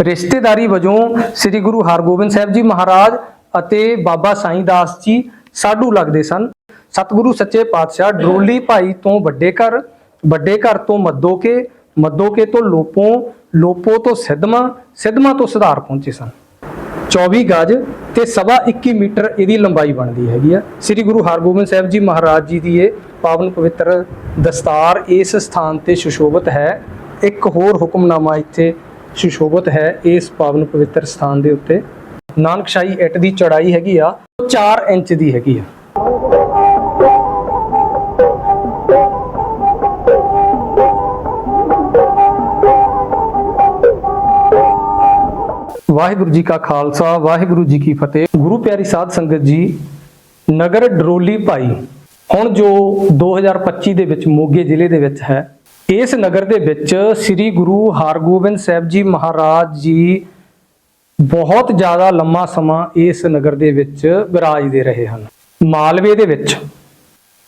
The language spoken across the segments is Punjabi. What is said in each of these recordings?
ਰਿਸ਼ਤੇਦਾਰੀ ਵਜੋਂ ਸ੍ਰੀ ਗੁਰੂ ਹਰਗੋਬਿੰਦ ਸਾਹਿਬ ਜੀ ਮਹਾਰਾਜ ਅਤੇ ਬਾਬਾ ਸਾਈਂ ਦਾਸ ਜੀ ਸਾਡੂ ਲੱਗਦੇ ਸਨ। ਸਤਿਗੁਰੂ ਸੱਚੇ ਪਾਤਸ਼ਾਹ ਡਰੋਲੀ ਭਾਈ ਤੋਂ ਵੱਡੇ ਘਰ ਵੱਡੇ ਘਰ ਤੋਂ ਮੱਦੋਕੇ ਮੱਦੋਕੇ ਤੋਂ ਲੋਪੋ ਲੋਪੋ ਤੋਂ ਸਿੱਧਵਾਂ ਸਿੱਧਵਾਂ ਤੋਂ ਸੁਧਾਰ ਪਹੁੰਚੇ ਸਨ। 24 ਗਜ ਤੇ ਸਵਾ 21 ਮੀਟਰ ਇਹਦੀ ਲੰਬਾਈ ਬਣਦੀ ਹੈਗੀ ਆ। ਸ੍ਰੀ ਗੁਰੂ ਹਰਗੋਬਿੰਦ ਸਾਹਿਬ ਜੀ ਮਹਾਰਾਜ ਜੀ ਦੀ ਇਹ ਪਾਵਨ ਪਵਿੱਤਰ ਦਸਤਾਰ ਇਸ ਸਥਾਨ ਤੇ ਸੁਸ਼ੋਭਿਤ ਹੈ। ਇੱਕ ਹੋਰ ਹੁਕਮਨਾਮਾ ਇੱਥੇ ਸੁਸ਼ੋਭਿਤ ਹੈ ਇਸ ਪਾਵਨ ਪਵਿੱਤਰ ਸਥਾਨ ਦੇ ਉੱਤੇ। ਨਾਨਕਸ਼ਾਹੀ ਇੱਟ ਦੀ ਚੌੜਾਈ ਹੈਗੀ ਆ 4 ਇੰਚ ਦੀ ਹੈਗੀ ਆ। ਵਾਹਿਗੁਰੂ ਜੀ ਕਾ ਖਾਲਸਾ, ਵਾਹਿਗੁਰੂ ਜੀ ਕੀ ਫਤਿਹ। ਗੁਰੂ ਪਿਆਰੀ ਸਾਧ ਸੰਗਤ ਜੀ, ਨਗਰ ਡਰੋਲੀ ਭਾਈ। ਹੁਣ ਜੋ 2025 ਦੇ ਵਿੱਚ ਮੋਗੇ ਜ਼ਿਲ੍ਹੇ ਦੇ ਵਿੱਚ ਹੈ ਇਸ ਨਗਰ ਦੇ ਵਿੱਚ ਸ੍ਰੀ ਗੁਰੂ ਹਰਗੋਬਿੰਦ ਸਾਹਿਬ ਜੀ ਮਹਾਰਾਜ ਜੀ ਬਹੁਤ ਜ਼ਿਆਦਾ ਲੰਮਾ ਸਮਾਂ ਇਸ ਨਗਰ ਦੇ ਵਿੱਚ ਵਿਰਾਜਦੇ ਰਹੇ ਹਨ। ਮਾਲਵੇ ਦੇ ਵਿੱਚ,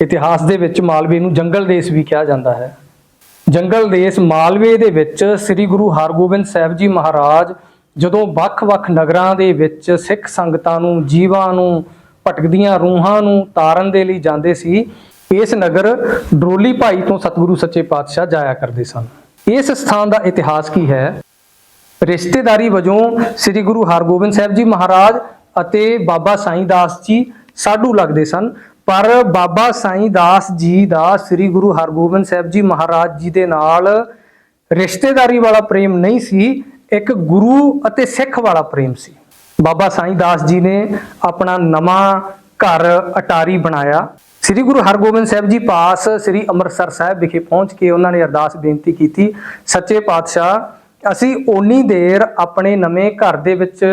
ਇਤਿਹਾਸ ਦੇ ਵਿੱਚ ਮਾਲਵੇ ਨੂੰ ਜੰਗਲ ਦੇਸ਼ ਵੀ ਕਿਹਾ ਜਾਂਦਾ ਹੈ। ਜੰਗਲ ਦੇਸ਼ ਮਾਲਵੇ ਦੇ ਵਿੱਚ ਸ੍ਰੀ ਗੁਰੂ ਹਰਗੋਬਿੰਦ ਸਾਹਿਬ ਜੀ ਮਹਾਰਾਜ ਜਦੋਂ ਵੱਖ-ਵੱਖ ਨਗਰਾਂ ਦੇ ਵਿੱਚ ਸਿੱਖ ਸੰਗਤਾਂ ਨੂੰ, ਜੀਵਾਂ ਨੂੰ, ਭਟਕਦੀਆਂ ਰੂਹਾਂ ਨੂੰ ਤਾਰਨ ਦੇ ਲਈ ਜਾਂਦੇ ਸੀ ਇਸ ਨਗਰ ਡਰੋਲੀ ਭਾਈ ਤੋਂ ਸਤਿਗੁਰੂ ਸੱਚੇ ਪਾਤਸ਼ਾਹ ਜਾਇਆ ਕਰਦੇ ਸਨ। ਇਸ ਸਥਾਨ ਦਾ ਇਤਿਹਾਸ ਕੀ ਹੈ? ਰਿਸ਼ਤੇਦਾਰੀ ਵਜੋਂ ਸ੍ਰੀ ਗੁਰੂ ਹਰਗੋਬਿੰਦ ਸਾਹਿਬ ਜੀ ਮਹਾਰਾਜ ਅਤੇ ਬਾਬਾ ਸਾਈਂ ਦਾਸ ਜੀ ਸਾਡੂ ਲੱਗਦੇ ਸਨ। ਪਰ ਬਾਬਾ ਸਾਈਂ ਦਾਸ ਜੀ ਦਾ ਸ੍ਰੀ ਗੁਰੂ ਹਰਗੋਬਿੰਦ ਸਾਹਿਬ ਜੀ ਮਹਾਰਾਜ ਜੀ ਦੇ ਨਾਲ ਰਿਸ਼ਤੇਦਾਰੀ ਵਾਲਾ ਪ੍ਰੇਮ ਨਹੀਂ ਸੀ, ਇੱਕ ਗੁਰੂ ਅਤੇ ਸਿੱਖ ਵਾਲਾ ਪ੍ਰੇਮ ਸੀ। ਬਾਬਾ ਸਾਈਂ ਦਾਸ ਜੀ ਨੇ ਆਪਣਾ ਨਵਾਂ ਘਰ ਅਟਾਰੀ ਬਣਾਇਆ। ਸ੍ਰੀ ਗੁਰੂ ਹਰਗੋਬਿੰਦ ਸਾਹਿਬ ਜੀ ਪਾਸ ਸ੍ਰੀ ਅੰਮ੍ਰਿਤਸਰ ਸਾਹਿਬ ਵਿਖੇ ਪਹੁੰਚ ਕੇ ਉਹਨਾਂ ਨੇ ਅਰਦਾਸ ਬੇਨਤੀ ਕੀਤੀ, ਸੱਚੇ ਪਾਤਸ਼ਾਹ, ਅਸੀਂ ਓਨੀ ਦੇਰ ਆਪਣੇ ਨਵੇਂ ਘਰ ਦੇ ਵਿੱਚ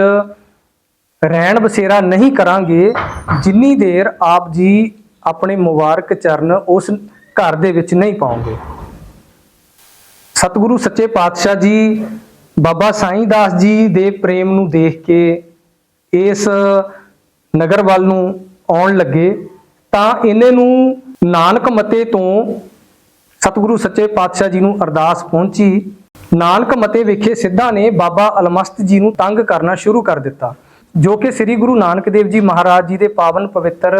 ਰਹਿਣ ਬਸੇਰਾ ਨਹੀਂ ਕਰਾਂਗੇ, ਜਿੰਨੀ ਦੇਰ ਆਪ ਜੀ ਆਪਣੇ ਮੁਬਾਰਕ ਚਰਨ ਉਸ ਘਰ ਦੇ ਵਿੱਚ ਨਹੀਂ ਪਾਉਂਗੇ। ਸਤਿਗੁਰੂ ਸੱਚੇ ਪਾਤਸ਼ਾਹ ਜੀ, ਬਾਬਾ ਸਾਈਂ ਦਾਸ ਜੀ ਦੇ ਪ੍ਰੇਮ ਨੂੰ ਦੇਖ ਕੇ ਇਸ ਨਗਰ ਵੱਲ ਨੂੰ ਆਉਣ ਲੱਗੇ। ਤਾਂ ਇਹਨੇ ਨੂੰ ਨਾਨਕ ਮਤੇ ਤੋਂ ਸਤਿਗੁਰੂ ਸੱਚੇ ਪਾਤਸ਼ਾਹ ਜੀ ਨੂੰ ਅਰਦਾਸ ਪਹੁੰਚੀ। ਨਾਨਕ ਮਤੇ ਵਿਖੇ ਸਿੱਧਾ ਨੇ ਬਾਬਾ ਅਲਮਸਤ ਜੀ ਨੂੰ ਤੰਗ ਕਰਨਾ ਸ਼ੁਰੂ ਕਰ ਦਿੱਤਾ, ਜੋ ਕਿ ਸ੍ਰੀ ਗੁਰੂ ਨਾਨਕ ਦੇਵ ਜੀ ਮਹਾਰਾਜ ਜੀ ਦੇ ਪਾਵਨ ਪਵਿੱਤਰ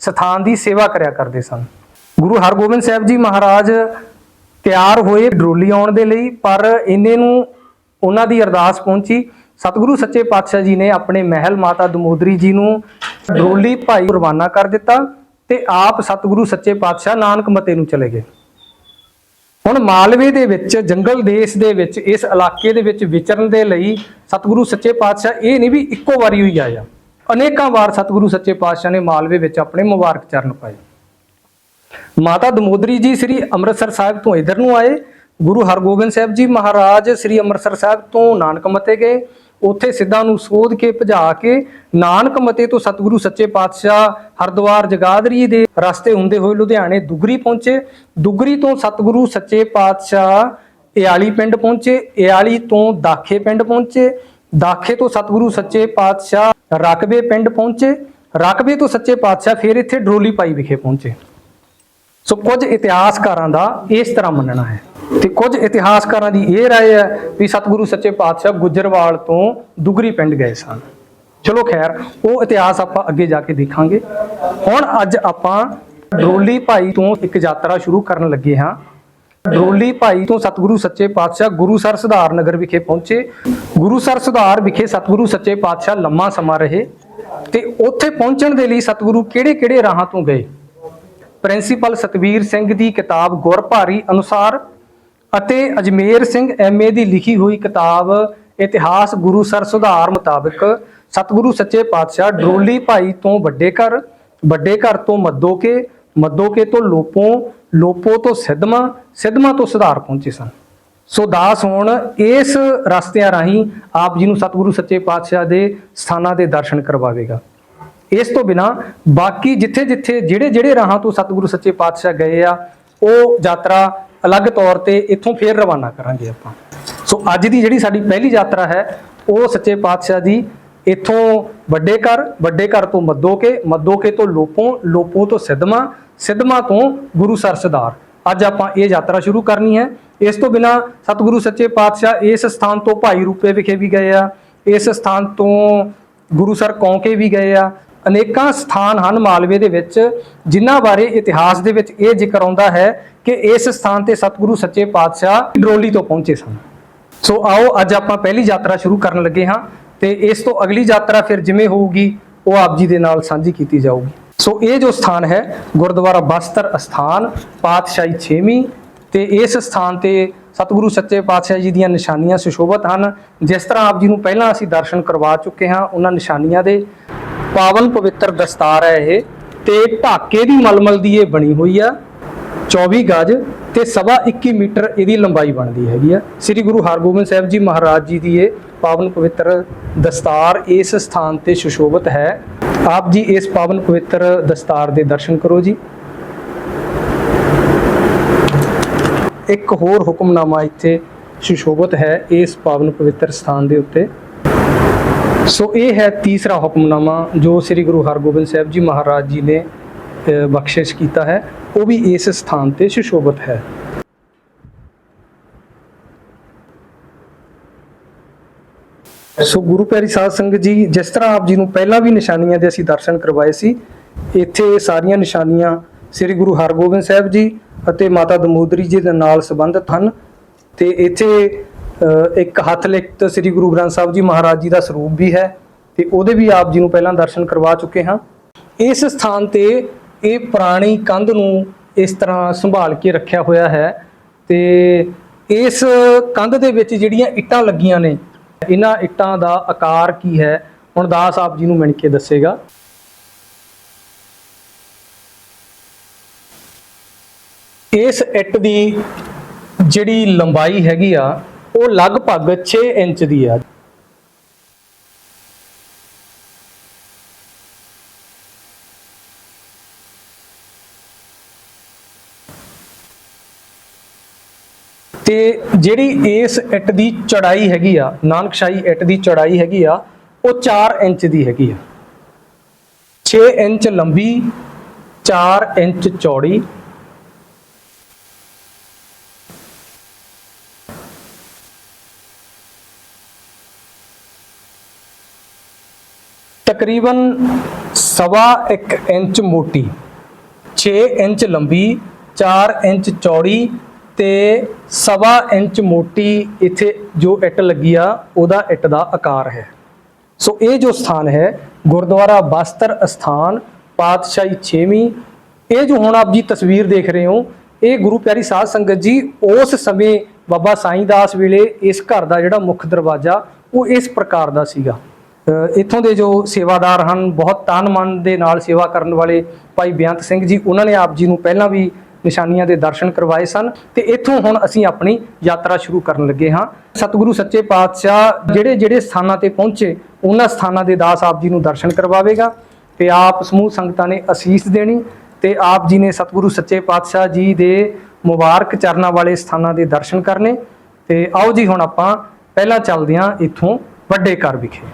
ਸਥਾਨ ਦੀ ਸੇਵਾ ਕਰਿਆ ਕਰਦੇ ਸਨ। ਗੁਰੂ ਹਰਗੋਬਿੰਦ ਸਾਹਿਬ ਜੀ ਮਹਾਰਾਜ ਤਿਆਰ ਹੋਏ ਡਰੋਲੀ ਆਉਣ ਦੇ ਲਈ, ਪਰ ਇਹਨੇ ਨੂੰ ਉਹਨਾਂ ਦੀ ਅਰਦਾਸ ਪਹੁੰਚੀ। ਸਤਿਗੁਰੂ ਸੱਚੇ ਪਾਤਸ਼ਾਹ ਜੀ ਨੇ ਆਪਣੇ ਮਹਿਲ ਮਾਤਾ ਦਮੋਦਰੀ ਜੀ ਨੂੰ ਡਰੋਲੀ ਭਾਈ ਰਵਾਨਾ ਕਰ ਦਿੱਤਾ। ਤੇ ਆਪ ਸਤਿਗੁਰੂ ਸੱਚੇ ਪਾਤਸ਼ਾਹ ਨਾਨਕ ਮਤੇ ਨੂੰ ਚਲੇ ਗਏ। ਹੁਣ ਮਾਲਵੇ ਦੇ ਵਿੱਚ, ਜੰਗਲ ਦੇਸ਼ ਦੇ ਵਿੱਚ, ਇਸ ਇਲਾਕੇ ਦੇ ਵਿੱਚ ਵਿਚਰਨ ਦੇ ਲਈ ਸਤਿਗੁਰੂ ਸੱਚੇ ਪਾਤਸ਼ਾਹ ਇਹ ਨਹੀਂ ਵੀ ਇੱਕੋ ਵਾਰੀ ਹੋਈ ਆਇਆ। ਅਨੇਕਾਂ ਵਾਰ ਸਤਿਗੁਰੂ ਸੱਚੇ ਪਾਤਸ਼ਾਹ ਨੇ ਮਾਲਵੇ ਵਿੱਚ ਆਪਣੇ ਮੁਬਾਰਕ ਚਰਨ ਪਾਏ। ਮਾਤਾ ਦਮੋਦਰੀ ਜੀ ਸ੍ਰੀ ਅੰਮ੍ਰਿਤਸਰ ਸਾਹਿਬ ਤੋਂ ਇਧਰ ਨੂੰ ਆਏ। ਗੁਰੂ ਹਰਗੋਬਿੰਦ ਸਾਹਿਬ ਜੀ ਮਹਾਰਾਜ ਸ੍ਰੀ ਅੰਮ੍ਰਿਤਸਰ ਸਾਹਿਬ ਤੋਂ ਨਾਨਕ ਮਤੇ ਗਏ। ਉੱਥੇ ਸਿੱਧਾ ਨੂੰ ਸੋਧ ਕੇ ਭਜਾ ਕੇ ਨਾਨਕ ਮਤੇ ਤੋਂ ਸਤਿਗੁਰੂ ਸੱਚੇ ਪਾਤਸ਼ਾਹ ਹਰਦੁਆਰ ਜਗਾਦਰੀ ਦੇ ਰਸਤੇ ਹੁੰਦੇ ਹੋਏ ਲੁਧਿਆਣੇ ਦੁਗਰੀ ਪਹੁੰਚੇ। ਦੁਗਰੀ ਤੋਂ ਸਤਿਗੁਰੂ ਸੱਚੇ ਪਾਤਸ਼ਾਹ ਇਆਲੀ ਪਿੰਡ ਪਹੁੰਚੇ। ਇਆਲੀ ਤੋਂ ਦਾਖੇ ਪਿੰਡ ਪਹੁੰਚੇ। ਦਾਖੇ ਤੋਂ ਸਤਿਗੁਰੂ ਸੱਚੇ ਪਾਤਸ਼ਾਹ ਰਕਬੇ ਪਿੰਡ ਪਹੁੰਚੇ। ਰਕਬੇ ਤੋਂ ਸੱਚੇ ਪਾਤਸ਼ਾਹ ਫਿਰ ਇੱਥੇ ਡਰੋਲੀ ਪਾਈ ਵਿਖੇ ਪਹੁੰਚੇ। ਸੋ ਕੁਝ ਇਤਿਹਾਸਕਾਰਾਂ ਦਾ ਇਸ ਤਰ੍ਹਾਂ ਮੰਨਣਾ ਹੈ। ਤੇ ਕੁਝ ਇਤਿਹਾਸਕਾਰਾਂ ਦੀ ਇਹ رائے ਹੈ ਵੀ ਸਤਿਗੁਰੂ ਸੱਚੇ ਪਾਤਸ਼ਾਹ ਗੁੱਜਰਵਾਲ ਤੋਂ ਦੁਗਰੀ ਪਿੰਡ ਗਏ ਸਨ ਚਲੋ ਖੈਰ ਉਹ ਇਤਿਹਾਸ ਆਪਾਂ ਅੱਗੇ ਜਾ ਕੇ ਦੇਖਾਂਗੇ ਹੁਣ ਅੱਜ ਆਪਾਂ ਡਰੋਲੀ ਭਾਈ ਤੋਂ ਇੱਕ ਯਾਤਰਾ ਸ਼ੁਰੂ ਕਰਨ ਲੱਗੇ ਹਾਂ ਡਰੋਲੀ ਭਾਈ ਤੋਂ ਸਤਿਗੁਰੂ ਸੱਚੇ ਪਾਤਸ਼ਾਹ ਗੁਰੂਸਰ ਸੁਧਾਰ ਨਗਰ ਵਿਖੇ ਪਹੁੰਚੇ ਗੁਰੂਸਰ ਸੁਧਾਰ ਵਿਖੇ ਸਤਿਗੁਰੂ ਸੱਚੇ ਪਾਤਸ਼ਾਹ ਲੰਮਾ ਸਮਾਂ ਰਹੇ ਤੇ ਉੱਥੇ ਪਹੁੰਚਣ ਦੇ ਲਈ ਸਤਿਗੁਰੂ ਕਿਹੜੇ-ਕਿਹੜੇ ਰਾਹਾਂ ਤੋਂ ਗਏ ਪ੍ਰਿੰਸੀਪਲ ਸਤਵੀਰ ਸਿੰਘ ਦੀ ਕਿਤਾਬ ਗੁਰ ਭਾਰੀ ਅਨੁਸਾਰ ਅਤੇ ਅਜਮੇਰ ਸਿੰਘ ਐਮਏ ਦੀ ਲਿਖੀ ਹੋਈ ਕਿਤਾਬ ਇਤਿਹਾਸ ਗੁਰੂ ਸਰ ਸੁਧਾਰ ਮੁਤਾਬਕ ਸਤਿਗੁਰੂ ਸੱਚੇ ਪਾਤਸ਼ਾਹ ਡਰੋਲੀ ਭਾਈ ਤੋਂ ਵੱਡੇ ਘਰ ਵੱਡੇ ਘਰ ਤੋਂ ਮੱਦੋਕੇ ਮੱਦੋਕੇ ਤੋਂ ਲੋਪੋਂ, ਲੋਪੋ ਤੋਂ ਸਿੱਧਵਾਂ ਸਿੱਧਵਾਂ ਤੋਂ ਸੁਧਾਰ ਪਹੁੰਚੇ ਸਨ। ਸੋ ਦਾਸ ਹੋਣ ਇਸ ਰਸਤਿਆਂ ਰਾਹੀਂ ਆਪ ਜੀ ਨੂੰ ਸਤਿਗੁਰੂ ਸੱਚੇ ਪਾਤਸ਼ਾਹ ਦੇ ਸਥਾਨਾਂ ਦੇ ਦਰਸ਼ਨ ਕਰਵਾਵੇਗਾ। ਇਸ ਤੋਂ ਬਿਨਾ ਬਾਕੀ ਜਿੱਥੇ ਜਿੱਥੇ ਜਿਹੜੇ ਜਿਹੜੇ ਰਾਹਾਂ ਤੋਂ ਸਤਿਗੁਰੂ ਸੱਚੇ ਪਾਤਸ਼ਾਹ ਗਏ ਆ, ਉਹ ਯਾਤਰਾ ਅਲੱਗ ਤੌਰ ਤੇ ਇੱਥੋਂ ਫੇਰ ਰਵਾਨਾ ਕਰਾਂਗੇ ਆਪਾਂ। ਸੋ ਅੱਜ ਦੀ ਜਿਹੜੀ ਸਾਡੀ ਪਹਿਲੀ ਯਾਤਰਾ ਹੈ, ਉਹ ਸੱਚੇ ਪਾਤਸ਼ਾਹ ਦੀ ਇੱਥੋਂ ਵੱਡੇ ਘਰ ਵੱਡੇ ਘਰ ਤੋਂ ਮੱਦੋਕੇ ਮੱਦੋਕੇ ਤੋਂ ਲੋਪੋਂ ਲੋਪੋਂ ਤੋਂ ਸਿੱਧਵਾਂ ਸਿੱਧਵਾਂ ਤੋਂ ਗੁਰੂ ਸਰ ਸੁਧਾਰ ਅੱਜ ਆਪਾਂ ਇਹ ਯਾਤਰਾ ਸ਼ੁਰੂ ਕਰਨੀ ਹੈ। ਇਸ ਤੋਂ ਬਿਨਾ ਸਤਿਗੁਰੂ ਸੱਚੇ ਪਾਤਸ਼ਾਹ ਇਸ ਸਥਾਨ ਤੋਂ ਭਾਈ ਰੂਪੇ ਵਿਖੇ ਵੀ ਗਏ ਆ, ਇਸ ਸਥਾਨ ਤੋਂ ਗੁਰੂ ਸਰ ਕੌਂਕੇ ਵੀ ਗਏ ਆ ਅਨੇਕਾਂ ਸਥਾਨ ਹਨ ਮਾਲਵੇ ਦੇ ਵਿੱਚ, ਜਿਨ੍ਹਾਂ ਬਾਰੇ ਇਤਿਹਾਸ ਦੇ ਵਿੱਚ ਇਹ ਜ਼ਿਕਰ ਆਉਂਦਾ ਹੈ ਕਿ ਇਸ ਸਥਾਨ ਤੇ ਸਤਿਗੁਰੂ ਸੱਚੇ ਪਾਤਸ਼ਾਹ ਡਰੋਲੀ ਤੋਂ ਪਹੁੰਚੇ ਸਨ। ਸੋ ਆਓ ਅੱਜ ਆਪਾਂ ਪਹਿਲੀ ਯਾਤਰਾ ਸ਼ੁਰੂ ਕਰਨ ਲੱਗੇ ਹਾਂ ਤੇ ਇਸ ਤੋਂ ਅਗਲੀ ਯਾਤਰਾ ਫਿਰ ਜਿਵੇਂ ਹੋਊਗੀ, ਉਹ ਆਪ ਜੀ ਦੇ ਨਾਲ ਸਾਂਝੀ ਕੀਤੀ ਜਾਊਗੀ। ਸੋ ਇਹ ਜੋ ਸਥਾਨ ਹੈ, ਗੁਰਦੁਆਰਾ ਬਸਤਰ ਅਸਥਾਨ, ਪਾਤਸ਼ਾਹੀ 6ਵੀਂ ਤੇ ਇਸ ਸਥਾਨ ਤੇ ਸਤਿਗੁਰੂ ਸੱਚੇ ਪਾਤਸ਼ਾਹ ਜੀ ਦੀਆਂ ਨਿਸ਼ਾਨੀਆਂ ਸੁਸ਼ੋਭਿਤ ਹਨ। ਜਿਸ ਤਰ੍ਹਾਂ ਆਪ ਜੀ ਨੂੰ ਪਹਿਲਾਂ ਅਸੀਂ ਦਰਸ਼ਨ ਕਰਵਾ ਚੁੱਕੇ ਹਾਂ, ਉਹਨਾਂ ਨਿਸ਼ਾਨੀਆਂ ਦੇ ਪਾਵਨ ਪਵਿੱਤਰ ਦਸਤਾਰ ਹੈ ਇਹ ਤੇ ਢਾਕੇ ਦੀ ਮਲਮਲ ਦੀ ਇਹ ਬਣੀ ਹੋਈ ਆ। 24 ਗਜ ਤੇ ਸਵਾ 21 ਮੀਟਰ ਇਹਦੀ ਲੰਬਾਈ ਬਣਦੀ ਹੈਗੀ ਆ। ਸ੍ਰੀ ਗੁਰੂ ਹਰਗੋਬਿੰਦ ਸਾਹਿਬ ਜੀ ਮਹਾਰਾਜ ਜੀ ਦੀ ਇਹ ਪਾਵਨ ਪਵਿੱਤਰ ਦਸਤਾਰ ਇਸ ਸਥਾਨ ਤੇ ਸੁਸ਼ੋਭਿਤ ਹੈ। ਆਪ ਜੀ ਇਸ ਪਾਵਨ ਪਵਿੱਤਰ ਦਸਤਾਰ ਦੇ ਦਰਸ਼ਨ ਕਰੋ ਜੀ। ਇੱਕ ਹੋਰ ਹੁਕਮਨਾਮਾ ਇੱਥੇ ਸੁਸ਼ੋਭਿਤ ਹੈ ਇਸ ਪਾਵਨ ਪਵਿੱਤਰ ਸਥਾਨ ਦੇ ਉੱਤੇ। ਸੋ ਇਹ ਹੈ ਤੀਸਰਾ ਹੁਕਮਨਾਮਾ ਜੋ ਸ੍ਰੀ ਗੁਰੂ ਹਰਗੋਬਿੰਦ ਸਾਹਿਬ ਜੀ ਮਹਾਰਾਜ ਜੀ ਨੇ ਬਖਸ਼ਿਸ਼ ਕੀਤਾ ਹੈ। ਉਹ ਵੀ ਇਸ ਸਥਾਨ ਤੇ ਸੁਸ਼ੋਭਿਤ ਹੈ। ਸੋ ਗੁਰੂ ਪਿਆਰੀ ਸਾਧ ਸੰਗਤ ਜੀ, ਜਿਸ ਤਰ੍ਹਾਂ ਆਪ ਜੀ ਨੂੰ ਪਹਿਲਾਂ ਵੀ ਨਿਸ਼ਾਨੀਆਂ ਦੇ ਅਸੀਂ ਦਰਸ਼ਨ ਕਰਵਾਏ ਸੀ, ਇੱਥੇ ਸਾਰੀਆਂ ਨਿਸ਼ਾਨੀਆਂ ਸ੍ਰੀ ਗੁਰੂ ਹਰਗੋਬਿੰਦ ਸਾਹਿਬ ਜੀ ਅਤੇ ਮਾਤਾ ਦਮੋਦਰੀ ਜੀ ਦੇ ਨਾਲ ਸੰਬੰਧਿਤ ਹਨ। ਤੇ ਇੱਥੇ ਇੱਕ ਹੱਥ ਲਿਖਤ ਸ੍ਰੀ ਗੁਰੂ ਗ੍ਰੰਥ ਸਾਹਿਬ ਜੀ ਮਹਾਰਾਜ ਜੀ ਦਾ ਸਰੂਪ ਵੀ ਹੈ ਤੇ ਉਹਦੇ ਵੀ ਆਪ ਜੀ ਨੂੰ ਪਹਿਲਾਂ ਦਰਸ਼ਨ ਕਰਵਾ ਚੁੱਕੇ ਹਾਂ। ਇਸ ਸਥਾਨ ਤੇ ਇਹ ਪੁਰਾਣੀ ਕੰਧ ਨੂੰ ਇਸ ਤਰ੍ਹਾਂ ਸੰਭਾਲ ਕੇ ਰੱਖਿਆ ਹੋਇਆ ਹੈ ਤੇ ਇਸ ਕੰਧ ਦੇ ਵਿੱਚ ਜਿਹੜੀਆਂ ਇੱਟਾਂ ਲੱਗੀਆਂ ਨੇ, ਇਹਨਾਂ ਇੱਟਾਂ ਦਾ ਆਕਾਰ ਕੀ ਹੈ, ਹੁਣ ਦਾਸ ਆਪ ਜੀ ਨੂੰ ਮਿਣ ਕੇ ਦੱਸੇਗਾ। ਇਸ ਇੱਟ ਦੀ ਜਿਹੜੀ ਲੰਬਾਈ ਹੈਗੀ ਆ ਉਹ ਲਗਭਗ 6 ਇੰਚ ਦੀ ਆ। ਤੇ ਜਿਹੜੀ ਇਸ ਇੱਟ ਦੀ ਚੜਾਈ ਹੈਗੀ ਆ, ਨਾਨਕਸ਼ਾਹੀ ਇੱਟ ਦੀ ਚੜਾਈ ਹੈਗੀ ਆ, ਉਹ 4 ਇੰਚ ਦੀ ਹੈਗੀ ਆ। 6 ਇੰਚ ਲੰਬੀ 4 ਇੰਚ ਚੌੜੀ ਤਕਰੀਬਨ ਸਵਾ 1 ਇੰਚ ਮੋਟੀ 6 ਇੰਚ ਲੰਬੀ 4 ਇੰਚ ਚੌੜੀ ਤੇ ਸਵਾ ਇੰਚ ਮੋਟੀ ਇੱਥੇ ਜੋ ਇੱਟ ਲੱਗੀ ਆ, ਉਹਦਾ ਇੱਟ ਦਾ ਆਕਾਰ ਹੈ। ਸੋ ਇਹ ਜੋ ਸਥਾਨ ਹੈ, ਗੁਰਦੁਆਰਾ ਬਸਤਰ ਅਸਥਾਨ, ਪਾਤਸ਼ਾਹੀ 6ਵੀਂ ਇਹ ਜੋ ਹੁਣ ਆਪ ਜੀ ਤਸਵੀਰ ਦੇਖ ਰਹੇ ਹੋ, ਇਹ ਗੁਰੂ ਪਿਆਰੀ ਸਾਧ ਸੰਗਤ ਜੀ ਉਸ ਸਮੇਂ ਬਾਬਾ ਸਾਈਂ ਦਾਸ ਵੇਲੇ ਇਸ ਘਰ ਦਾ ਜਿਹੜਾ ਮੁੱਖ ਦਰਵਾਜ਼ਾ, ਉਹ ਇਸ ਪ੍ਰਕਾਰ ਦਾ ਸੀਗਾ। ਇੱਥੋਂ ਦੇ ਜੋ ਸੇਵਾਦਾਰ ਹਨ, ਬਹੁਤ ਤਨ ਮਨ ਦੇ ਨਾਲ ਸੇਵਾ ਕਰਨ ਵਾਲੇ ਭਾਈ ਬੇਅੰਤ ਸਿੰਘ ਜੀ, ਉਹਨਾਂ ਨੇ ਆਪ ਜੀ ਨੂੰ ਪਹਿਲਾਂ ਵੀ ਨਿਸ਼ਾਨੀਆਂ ਦੇ ਦਰਸ਼ਨ ਕਰਵਾਏ ਸਨ ਤੇ ਇੱਥੋਂ ਹੁਣ ਅਸੀਂ ਆਪਣੀ ਯਾਤਰਾ ਸ਼ੁਰੂ ਕਰਨ ਲੱਗੇ ਹਾਂ। ਸਤਿਗੁਰੂ ਸੱਚੇ ਪਾਤਸ਼ਾਹ ਜਿਹੜੇ ਜਿਹੜੇ ਸਥਾਨਾਂ ਤੇ ਪਹੁੰਚੇ, ਉਹਨਾਂ ਸਥਾਨਾਂ ਦੇ ਦਾਸ ਆਪ ਜੀ ਨੂੰ ਦਰਸ਼ਨ ਕਰਵਾਵੇਗਾ ਤੇ ਆਪ ਸਮੂਹ ਸੰਗਤਾਂ ਨੇ ਅਸੀਸ ਦੇਣੀ ਤੇ ਆਪ ਜੀ ਨੇ ਸਤਿਗੁਰੂ ਸੱਚੇ ਪਾਤਸ਼ਾਹ ਜੀ ਦੇ ਮੁਬਾਰਕ ਚਰਨਾਂ ਵਾਲੇ ਸਥਾਨਾਂ ਦੇ ਦਰਸ਼ਨ ਕਰਨੇ ਤੇ ਆਓ ਜੀ ਹੁਣ ਆਪਾਂ ਪਹਿਲਾਂ ਚੱਲਦੇ ਹਾਂ ਇੱਥੋਂ ਵੱਡੇ ਘਰ ਵਿਖੇ।